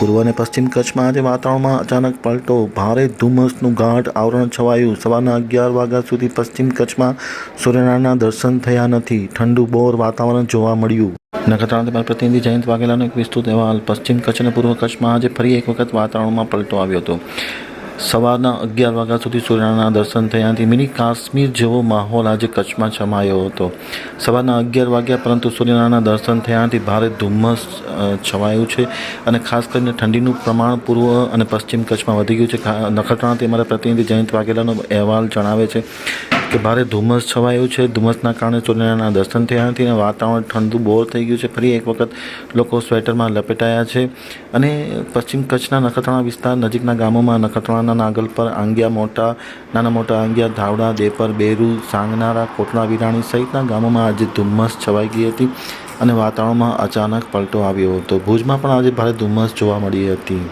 પૂર્વ અને પશ્ચિમ કચ્છમાં આજે વાતાવરણમાં અચાનક પલટો, ભારે ધુમ્મસનું ગાઢ આવરણ છવાયું. સવારના અગિયાર વાગ્યા સુધી પશ્ચિમ કચ્છમાં સૂર્યનારાયણના દર્શન થયા નથી. ઠંડુ બોર વાતાવરણ જોવા મળ્યું. નખત્રાણા પ્રતિનિધિ જયંત વાઘેલાનો એક વિસ્તૃત અહેવાલ. પશ્ચિમ કચ્છ અને પૂર્વ કચ્છમાં આજે ફરી એક વખત વાતાવરણમાં પલટો આવ્યો હતો. સવારના અગિયાર વાગ્યા સુધી સૂર્યના દર્શન થયાથી મિની કાશ્મીર જેવો માહોલ આજે કચ્છમાં છમાયો હતો. સવારના અગિયાર વાગ્યા પરંતુ સૂર્યનારાયણના દર્શન થયાથી ભારે ધુમ્મસ છવાયું છે અને ખાસ કરીને ઠંડીનું પ્રમાણ પૂર્વ અને પશ્ચિમ કચ્છમાં વધી ગયું છે. નખત્રાણાથી અમારા પ્રતિનિધિ જયંત વાઘેલાનો અહેવાલ જણાવે છે. કે ભારે ધુમ્મસ છવાયું છે. ધુમ્મસના કારણે સૂર્યનારાયણના દર્શન થયા નથી અને વાતાવરણ ઠંડુ બોર થઈ ગયું છે. ફરી એક વખત લોકો સ્વેટરમાં લપેટાયા છે અને પશ્ચિમ કચ્છના નખત્રાણા વિસ્તાર નજીકના ગામોમાં નખત્રાણાના નાગલપર આંગિયા મોટા, નાના મોટા આંગિયા, ધાવડા, દેપર, બેરુ, સાંગનારા કોટડા વિરાણી સહિતના ગામોમાં આજે ધુમ્મસ છવાઈ ગઈ હતી અને વાતાવરણમાં અચાનક પલટો આવ્યો હતો. ભુજમાં પણ આજે ભારે ધુમ્મસ જોવા મળી હતી.